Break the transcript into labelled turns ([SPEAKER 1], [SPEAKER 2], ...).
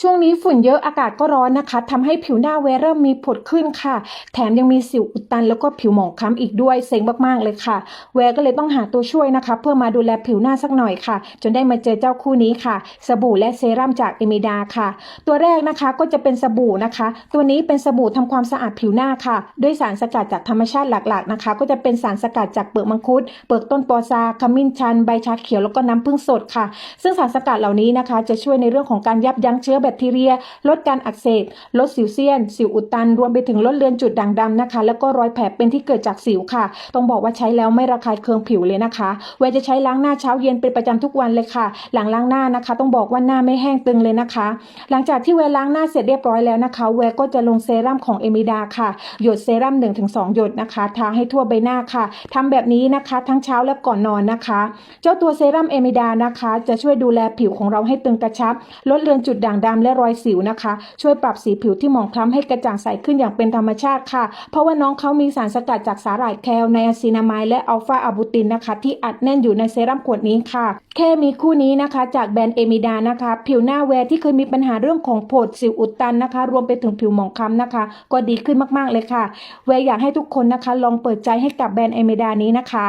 [SPEAKER 1] ช่วงนี้ฝุ่นเยอะอากาศก็ร้อนนะคะทำให้ผิวหน้าแวเริ่มมีผดขึ้นค่ะ แถมยังมีสิวอุดตันแล้วก็ผิวหมองคล้ำอีกด้วยเซ็งมากๆเลยค่ะแวก็เลยต้องหาตัวช่วยนะคะ เพื่อมาดูแลผิวหน้าสักหน่อยค่ะ จนได้มาเจอเจ้าคู่นี้ค่ะ สบู่และเซรั่มจากเอมิดาค่ะ ตัวแรกนะคะก็จะเป็นสบู่นะคะ ตัวนี้เป็นสบู่ทำความสะอาดผิวหน้าค่ะ ด้วยสารสกัดจากธรรมชาติหลักๆนะคะ ก็จะเป็นสารสกัดจากเปลือกมังคุด เปลือกต้นปอซาขมิ้นชัน ใบชาเขียวแล้วก็น้ำผึ้งสดค่ะ ซึ่งสารสกัดเหล่านี้นะคะ จะช่วยในเรื่องของการยับยั้งเชื้อแบคทีเรีย ลดการอักเสบ ลดสิวเซียน สิวอุดตัน รวมไปถึงลดเลือนจุดด่างดำนะคะ แล้วก็รอยแผลเป็นที่เกิดจากสิวค่ะ ต้องบอกว่าใช้แล้วไม่ระคายเคืองผิวเลยนะคะเวยจะใช้ล้างหน้าเช้าเย็นเป็นประจำทุกวันเลยค่ะ หลังล้างหน้านะคะ ต้องบอกว่าหน้าไม่แห้งตึงเลยนะคะ หลังจากที่เวล้างหน้าเสร็จเรียบร้อยแล้วนะคะเวยก็จะลงเซรั่มของเอมิดาค่ะ หยดเซรั่ม1-2 หยดนะคะ ทาให้ทั่วใบหน้าค่ะทำแบบนี้นะคะ ทั้งเช้าและก่อนนอนนะคะ เจ้าตัวเซรั่มเอมิดานะคะ จะช่วยดูแลผิวของเราให้ตึงกระชับ ลดเลือนจุดด่างดำและรอยสิวนะคะ ช่วยปรับสีผิวที่หมองคล้ำให้กระจ่างใสขึ้นอย่างเป็นธรรมชาติค่ะ เพราะว่าน้องเขามีสารสกัดจากสาหร่ายแคลไนอาซินามายและอัลฟาอะบูตินนะคะ ที่อัดแน่นอยู่ในเซรั่มขวดนี้ค่ะ แค่มีคู่นี้นะคะ จากแบรนด์เอมิดานะคะ ผิวหน้าแวร์ที่เคยมีปัญหาเรื่องของผดสิวอุดตันนะคะ รวมไปถึงผิวหมองคล้ำนะคะ ก็ดีขึ้นมากๆเลยค่ะ แวร์อยากให้ทุกคนนะคะ ลองเปิดใจให้กับแบรนด์เอมิดานี้นะคะ